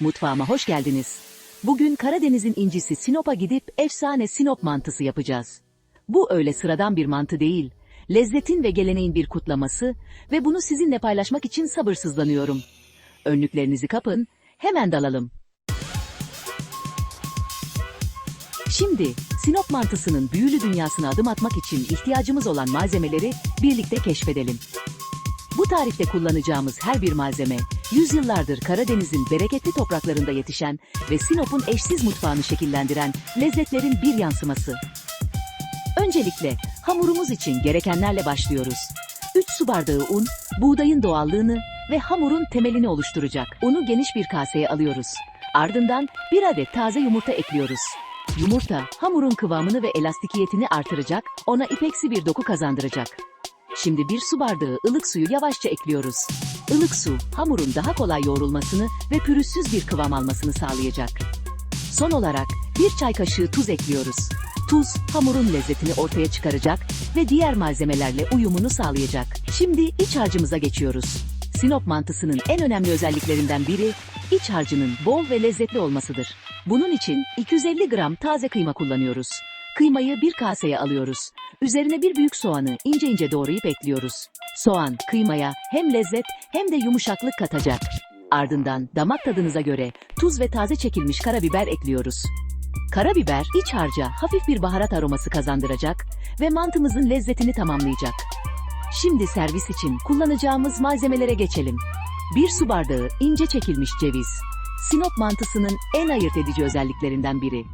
Mutfağıma hoş geldiniz. Bugün Karadeniz'in incisi Sinop'a gidip efsane Sinop mantısı yapacağız. Bu öyle sıradan bir mantı değil. Lezzetin ve geleneğin bir kutlaması ve bunu sizinle paylaşmak için sabırsızlanıyorum. Önlüklerinizi kapın, hemen dalalım. Şimdi Sinop mantısının büyülü dünyasına adım atmak için ihtiyacımız olan malzemeleri birlikte keşfedelim. Bu tarifte kullanacağımız her bir malzeme, yüzyıllardır Karadeniz'in bereketli topraklarında yetişen ve Sinop'un eşsiz mutfağını şekillendiren lezzetlerin bir yansıması. Öncelikle hamurumuz için gerekenlerle başlıyoruz. 3 su bardağı un, buğdayın doğallığını ve hamurun temelini oluşturacak. Unu geniş bir kaseye alıyoruz. Ardından bir adet taze yumurta ekliyoruz. Yumurta hamurun kıvamını ve elastikiyetini artıracak, ona ipeksi bir doku kazandıracak. Şimdi bir su bardağı ılık suyu yavaşça ekliyoruz. Ilık su, hamurun daha kolay yoğrulmasını ve pürüzsüz bir kıvam almasını sağlayacak. Son olarak bir çay kaşığı tuz ekliyoruz. Tuz, hamurun lezzetini ortaya çıkaracak ve diğer malzemelerle uyumunu sağlayacak. Şimdi iç harcımıza geçiyoruz. Sinop mantısının en önemli özelliklerinden biri, iç harcının bol ve lezzetli olmasıdır. Bunun için 250 gram taze kıyma kullanıyoruz. Kıymayı bir kaseye alıyoruz. Üzerine bir büyük soğanı ince ince doğrayıp ekliyoruz. Soğan, kıymaya hem lezzet hem de yumuşaklık katacak. Ardından damak tadınıza göre tuz ve taze çekilmiş karabiber ekliyoruz. Karabiber iç harca hafif bir baharat aroması kazandıracak ve mantımızın lezzetini tamamlayacak. Şimdi servis için kullanacağımız malzemelere geçelim. Bir su bardağı ince çekilmiş ceviz. Sinop mantısının en ayırt edici özelliklerinden biri.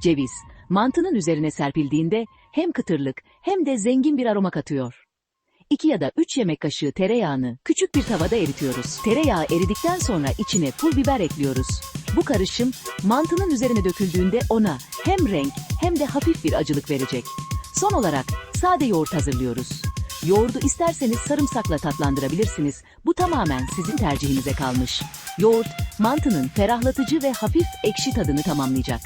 Ceviz, mantının üzerine serpildiğinde hem kıtırlık hem de zengin bir aroma katıyor. 2 ya da 3 yemek kaşığı tereyağını küçük bir tavada eritiyoruz. Tereyağı eridikten sonra içine pul biber ekliyoruz. Bu karışım mantının üzerine döküldüğünde ona hem renk hem de hafif bir acılık verecek. Son olarak sade yoğurt hazırlıyoruz. Yoğurdu isterseniz sarımsakla tatlandırabilirsiniz. Bu tamamen sizin tercihinize kalmış. Yoğurt, mantının ferahlatıcı ve hafif ekşi tadını tamamlayacak.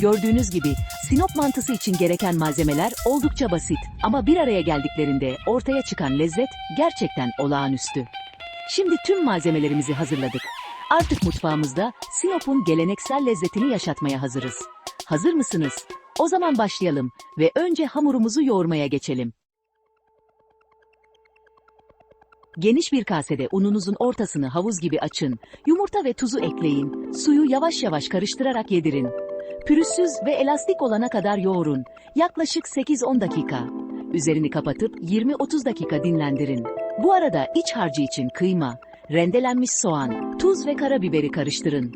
Gördüğünüz gibi Sinop mantısı için gereken malzemeler oldukça basit ama bir araya geldiklerinde ortaya çıkan lezzet gerçekten olağanüstü. Şimdi tüm malzemelerimizi hazırladık. Artık mutfağımızda Sinop'un geleneksel lezzetini yaşatmaya hazırız. Hazır mısınız? O zaman başlayalım ve önce hamurumuzu yoğurmaya geçelim. Geniş bir kasede ununuzun ortasını havuz gibi açın. Yumurta ve tuzu ekleyin. Suyu yavaş yavaş karıştırarak yedirin. Pürüzsüz ve elastik olana kadar yoğurun. Yaklaşık 8-10 dakika. Üzerini kapatıp 20-30 dakika dinlendirin. Bu arada iç harcı için kıyma, rendelenmiş soğan, tuz ve karabiberi karıştırın.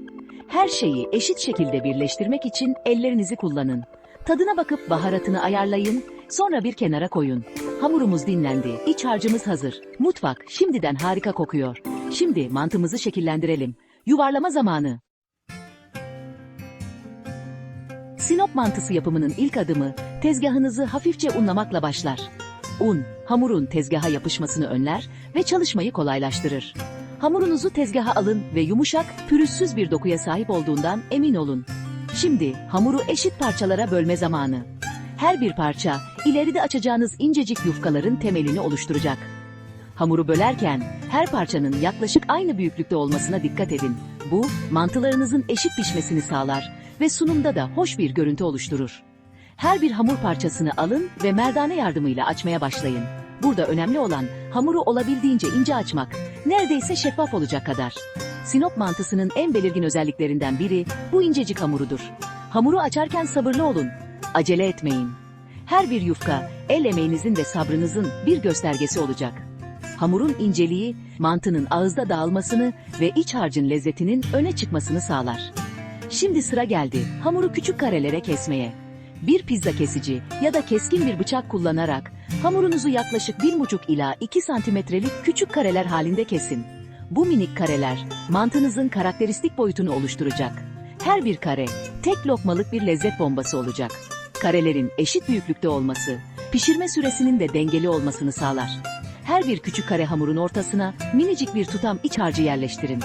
Her şeyi eşit şekilde birleştirmek için ellerinizi kullanın. Tadına bakıp baharatını ayarlayın, sonra bir kenara koyun. Hamurumuz dinlendi, iç harcımız hazır. Mutfak şimdiden harika kokuyor. Şimdi mantımızı şekillendirelim. Yuvarlama zamanı. Sinop mantısı yapımının ilk adımı tezgahınızı hafifçe unlamakla başlar. Un, hamurun tezgaha yapışmasını önler ve çalışmayı kolaylaştırır. Hamurunuzu tezgaha alın ve yumuşak, pürüzsüz bir dokuya sahip olduğundan emin olun. Şimdi hamuru eşit parçalara bölme zamanı. Her bir parça ileride açacağınız incecik yufkaların temelini oluşturacak. Hamuru bölerken her parçanın yaklaşık aynı büyüklükte olmasına dikkat edin. Bu mantılarınızın eşit pişmesini sağlar ve sunumda da hoş bir görüntü oluşturur. Her bir hamur parçasını alın ve merdane yardımıyla açmaya başlayın. Burada önemli olan hamuru olabildiğince ince açmak, neredeyse şeffaf olacak kadar. Sinop mantısının en belirgin özelliklerinden biri bu incecik hamurudur. Hamuru açarken sabırlı olun, acele etmeyin. Her bir yufka el emeğinizin ve sabrınızın bir göstergesi olacak. Hamurun inceliği, mantının ağızda dağılmasını ve iç harcın lezzetinin öne çıkmasını sağlar. Şimdi sıra geldi hamuru küçük karelere kesmeye. Bir pizza kesici ya da keskin bir bıçak kullanarak hamurunuzu yaklaşık 1,5 ila 2 santimetrelik küçük kareler halinde kesin. Bu minik kareler mantınızın karakteristik boyutunu oluşturacak. Her bir kare tek lokmalık bir lezzet bombası olacak. Karelerin eşit büyüklükte olması, pişirme süresinin de dengeli olmasını sağlar. Her bir küçük kare hamurun ortasına minicik bir tutam iç harcı yerleştirin.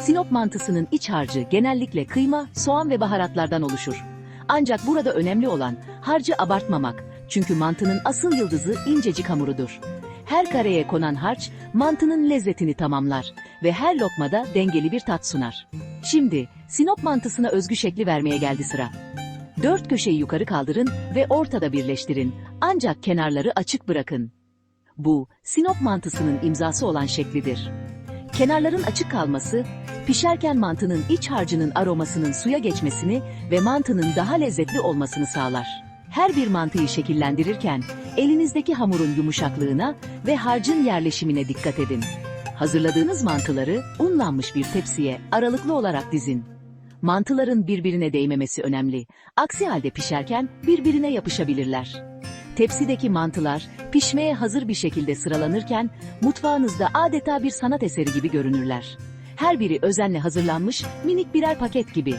Sinop mantısının iç harcı genellikle kıyma, soğan ve baharatlardan oluşur. Ancak burada önemli olan harcı abartmamak. Çünkü mantının asıl yıldızı incecik hamurudur. Her kareye konan harç mantının lezzetini tamamlar ve her lokmada dengeli bir tat sunar. Şimdi Sinop mantısına özgü şekli vermeye geldi sıra. Dört köşeyi yukarı kaldırın ve ortada birleştirin. Ancak kenarları açık bırakın. Bu, Sinop mantısının imzası olan şeklidir. Kenarların açık kalması, pişerken mantının iç harcının aromasının suya geçmesini ve mantının daha lezzetli olmasını sağlar. Her bir mantıyı şekillendirirken elinizdeki hamurun yumuşaklığına ve harcın yerleşimine dikkat edin. Hazırladığınız mantıları unlanmış bir tepsiye aralıklı olarak dizin. Mantıların birbirine değmemesi önemli. Aksi halde pişerken birbirine yapışabilirler. Tepsideki mantılar pişmeye hazır bir şekilde sıralanırken mutfağınızda adeta bir sanat eseri gibi görünürler. Her biri özenle hazırlanmış minik birer paket gibi.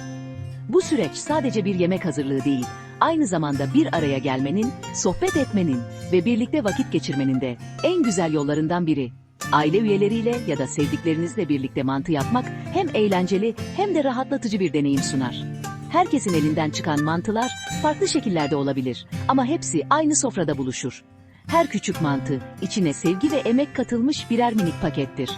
Bu süreç sadece bir yemek hazırlığı değil, aynı zamanda bir araya gelmenin, sohbet etmenin ve birlikte vakit geçirmenin de en güzel yollarından biri. Aile üyeleriyle ya da sevdiklerinizle birlikte mantı yapmak hem eğlenceli hem de rahatlatıcı bir deneyim sunar. Herkesin elinden çıkan mantılar farklı şekillerde olabilir ama hepsi aynı sofrada buluşur. Her küçük mantı içine sevgi ve emek katılmış birer minik pakettir.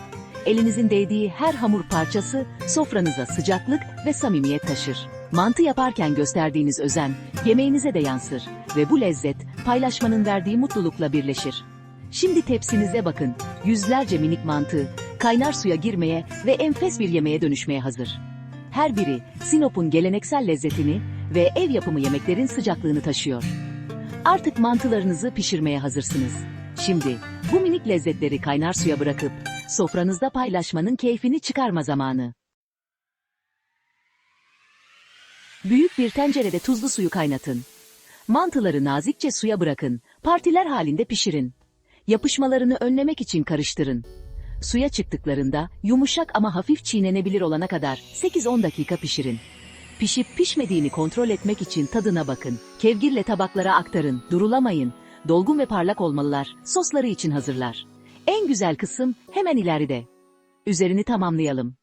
Elinizin değdiği her hamur parçası sofranıza sıcaklık ve samimiyet taşır. Mantı yaparken gösterdiğiniz özen yemeğinize de yansır ve bu lezzet paylaşmanın verdiği mutlulukla birleşir. Şimdi tepsinize bakın. Yüzlerce minik mantı kaynar suya girmeye ve enfes bir yemeğe dönüşmeye hazır. Her biri Sinop'un geleneksel lezzetini ve ev yapımı yemeklerin sıcaklığını taşıyor. Artık mantılarınızı pişirmeye hazırsınız. Şimdi bu minik lezzetleri kaynar suya bırakıp sofranızda paylaşmanın keyfini çıkarma zamanı. Büyük bir tencerede tuzlu suyu kaynatın. Mantıları nazikçe suya bırakın, partiler halinde pişirin. Yapışmalarını önlemek için karıştırın. Suya çıktıklarında yumuşak ama hafif çiğnenebilir olana kadar 8-10 dakika pişirin. Pişip pişmediğini kontrol etmek için tadına bakın. Kevgirle tabaklara aktarın, durulamayın. Dolgun ve parlak olmalılar, sosları için hazırlar. En güzel kısım hemen ileride. Üzerini tamamlayalım.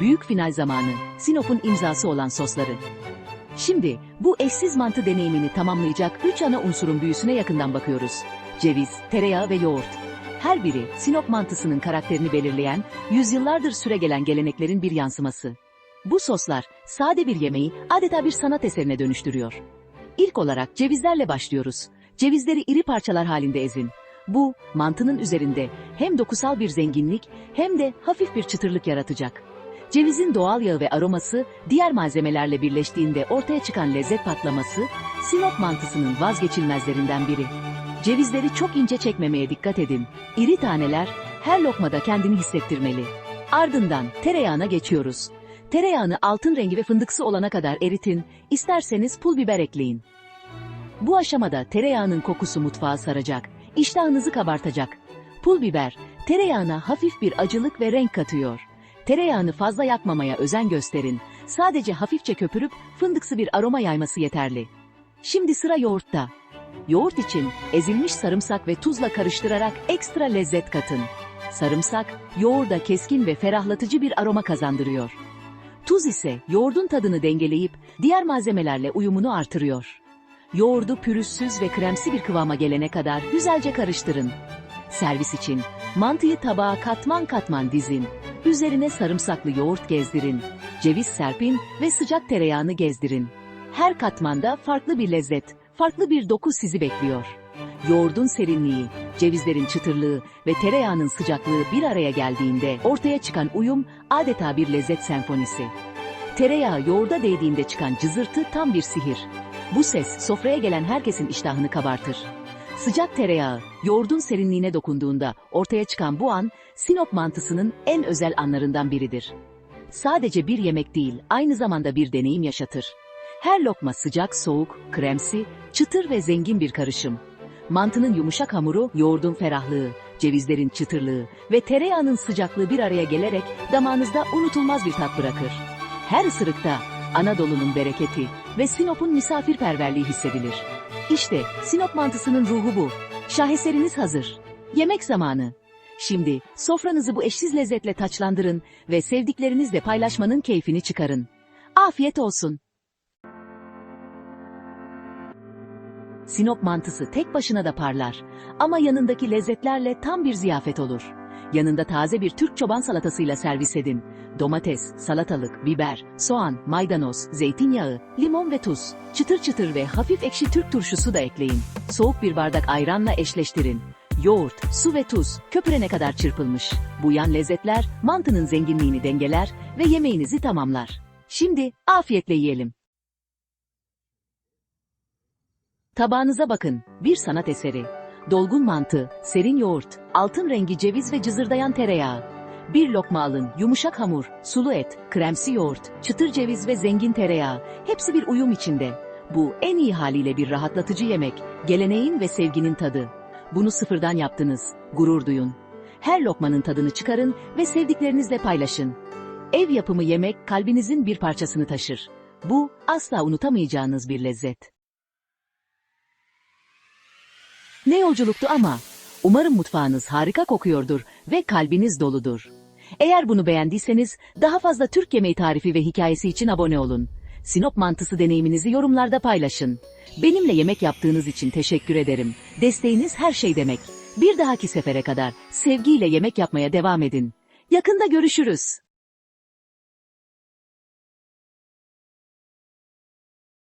Büyük final zamanı, Sinop'un imzası olan sosları. Şimdi bu eşsiz mantı deneyimini tamamlayacak üç ana unsurun büyüsüne yakından bakıyoruz. Ceviz, tereyağı ve yoğurt. Her biri Sinop mantısının karakterini belirleyen, yüzyıllardır süregelen geleneklerin bir yansıması. Bu soslar sade bir yemeği adeta bir sanat eserine dönüştürüyor. İlk olarak cevizlerle başlıyoruz. Cevizleri iri parçalar halinde ezin. Bu, mantının üzerinde hem dokusal bir zenginlik hem de hafif bir çıtırlık yaratacak. Cevizin doğal yağı ve aroması diğer malzemelerle birleştiğinde ortaya çıkan lezzet patlaması, Sinop mantısının vazgeçilmezlerinden biri. Cevizleri çok ince çekmemeye dikkat edin. İri taneler her lokmada kendini hissettirmeli. Ardından tereyağına geçiyoruz. Tereyağını altın rengi ve fındıksı olana kadar eritin, isterseniz pul biber ekleyin. Bu aşamada tereyağının kokusu mutfağa saracak, iştahınızı kabartacak. Pul biber, tereyağına hafif bir acılık ve renk katıyor. Tereyağını fazla yakmamaya özen gösterin. Sadece hafifçe köpürüp fındıksı bir aroma yayması yeterli. Şimdi sıra yoğurtta. Yoğurt için ezilmiş sarımsak ve tuzla karıştırarak ekstra lezzet katın. Sarımsak, yoğurda keskin ve ferahlatıcı bir aroma kazandırıyor. Tuz ise yoğurdun tadını dengeleyip diğer malzemelerle uyumunu artırıyor. Yoğurdu pürüzsüz ve kremsi bir kıvama gelene kadar güzelce karıştırın. Servis için mantıyı tabağa katman katman dizin. Üzerine sarımsaklı yoğurt gezdirin. Ceviz serpin ve sıcak tereyağını gezdirin. Her katmanda farklı bir lezzet, farklı bir doku sizi bekliyor. Yoğurdun serinliği, cevizlerin çıtırlığı ve tereyağının sıcaklığı bir araya geldiğinde ortaya çıkan uyum adeta bir lezzet senfonisi. Tereyağı yoğurda değdiğinde çıkan cızırtı tam bir sihir. Bu ses sofraya gelen herkesin iştahını kabartır. Sıcak tereyağı yoğurdun serinliğine dokunduğunda ortaya çıkan bu an Sinop mantısının en özel anlarından biridir. Sadece bir yemek değil, aynı zamanda bir deneyim yaşatır. Her lokma sıcak, soğuk, kremsi, çıtır ve zengin bir karışım. Mantının yumuşak hamuru, yoğurdun ferahlığı, cevizlerin çıtırlığı ve tereyağının sıcaklığı bir araya gelerek damağınızda unutulmaz bir tat bırakır. Her ısırıkta Anadolu'nun bereketi ve Sinop'un misafirperverliği hissedilir. İşte Sinop mantısının ruhu bu. Şaheseriniz hazır. Yemek zamanı. Şimdi sofranızı bu eşsiz lezzetle taçlandırın ve sevdiklerinizle paylaşmanın keyfini çıkarın. Afiyet olsun. Sinop mantısı tek başına da parlar. Ama yanındaki lezzetlerle tam bir ziyafet olur. Yanında taze bir Türk çoban salatasıyla servis edin. Domates, salatalık, biber, soğan, maydanoz, zeytinyağı, limon ve tuz. Çıtır çıtır ve hafif ekşi Türk turşusu da ekleyin. Soğuk bir bardak ayranla eşleştirin. Yoğurt, su ve tuz köpürene kadar çırpılmış. Bu yan lezzetler mantının zenginliğini dengeler ve yemeğinizi tamamlar. Şimdi afiyetle yiyelim. Tabağınıza bakın, bir sanat eseri. Dolgun mantı, serin yoğurt, altın rengi ceviz ve cızırdayan tereyağı. Bir lokma alın, yumuşak hamur, sulu et, kremsi yoğurt, çıtır ceviz ve zengin tereyağı. Hepsi bir uyum içinde. Bu en iyi haliyle bir rahatlatıcı yemek, geleneğin ve sevginin tadı. Bunu sıfırdan yaptınız, gurur duyun. Her lokmanın tadını çıkarın ve sevdiklerinizle paylaşın. Ev yapımı yemek kalbinizin bir parçasını taşır. Bu asla unutamayacağınız bir lezzet. Ne yolculuktu ama. Umarım mutfağınız harika kokuyordur ve kalbiniz doludur. Eğer bunu beğendiyseniz daha fazla Türk yemeği tarifi ve hikayesi için abone olun. Sinop mantısı deneyiminizi yorumlarda paylaşın. Benimle yemek yaptığınız için teşekkür ederim. Desteğiniz her şey demek. Bir dahaki sefere kadar sevgiyle yemek yapmaya devam edin. Yakında görüşürüz.